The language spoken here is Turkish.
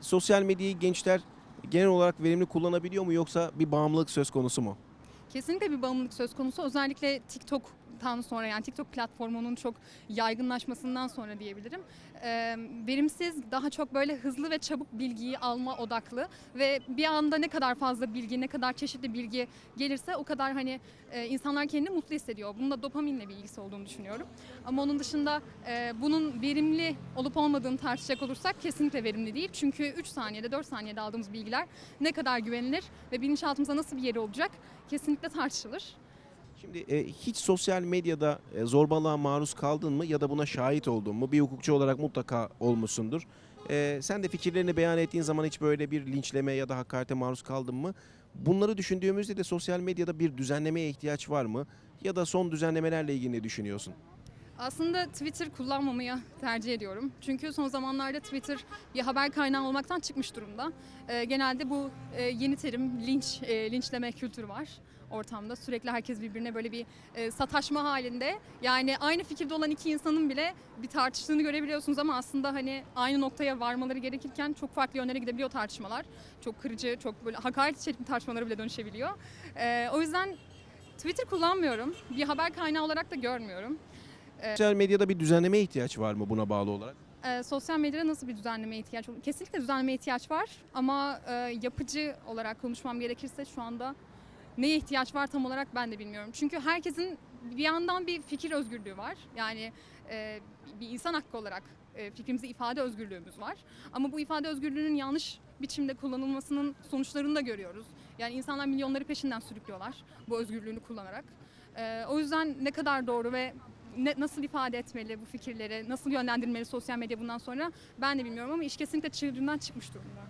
Sosyal medyayı gençler genel olarak verimli kullanabiliyor mu yoksa bir bağımlılık söz konusu mu? Kesinlikle bir bağımlılık söz konusu. Özellikle TikTok'tan sonra yani TikTok platformunun çok yaygınlaşmasından sonra diyebilirim. Ee, verimsiz, daha çok böyle hızlı ve çabuk bilgiyi alma odaklı ve bir anda ne kadar fazla bilgi, ne kadar çeşitli bilgi gelirse o kadar hani e, insanlar kendini mutlu hissediyor. Bunun da dopaminle bir ilgisi olduğunu düşünüyorum. Ama onun dışında e, bunun verimli olup olmadığını tartışacak olursak kesinlikle verimli değil. Çünkü 3 saniyede 4 saniyede aldığımız bilgiler ne kadar güvenilir ve bilinçaltımıza nasıl bir yeri olacak kesinlikle tartışılır. Şimdi e, hiç sosyal medyada e, zorbalığa maruz kaldın mı ya da buna şahit oldun mu? Bir hukukçu olarak mutlaka olmuşsundur. E, sen de fikirlerini beyan ettiğin zaman hiç böyle bir linçleme ya da hakarete maruz kaldın mı? Bunları düşündüğümüzde de sosyal medyada bir düzenlemeye ihtiyaç var mı? Ya da son düzenlemelerle ilgili ne düşünüyorsun? Aslında Twitter kullanmamayı tercih ediyorum. Çünkü son zamanlarda Twitter bir haber kaynağı olmaktan çıkmış durumda. Ee, genelde bu e, yeni terim linç, e, linçleme kültürü var ortamda. Sürekli herkes birbirine böyle bir e, sataşma halinde. Yani aynı fikirde olan iki insanın bile bir tartıştığını görebiliyorsunuz ama aslında hani aynı noktaya varmaları gerekirken çok farklı yönlere gidebiliyor tartışmalar. Çok kırıcı, çok böyle hakaret içerikli tartışmalara bile dönüşebiliyor. Ee, o yüzden Twitter kullanmıyorum. Bir haber kaynağı olarak da görmüyorum. Sosyal medyada bir düzenlemeye ihtiyaç var mı buna bağlı olarak? Ee, sosyal medyada nasıl bir düzenlemeye ihtiyaç olur? Kesinlikle düzenlemeye ihtiyaç var ama e, yapıcı olarak konuşmam gerekirse şu anda neye ihtiyaç var tam olarak ben de bilmiyorum. Çünkü herkesin bir yandan bir fikir özgürlüğü var. Yani e, bir insan hakkı olarak e, fikrimizi ifade özgürlüğümüz var. Ama bu ifade özgürlüğünün yanlış biçimde kullanılmasının sonuçlarını da görüyoruz. Yani insanlar milyonları peşinden sürüklüyorlar bu özgürlüğünü kullanarak. E, o yüzden ne kadar doğru ve ne, nasıl ifade etmeli bu fikirleri, nasıl yönlendirmeli sosyal medya bundan sonra ben de bilmiyorum ama iş kesinlikle çığırından çıkmış durumda.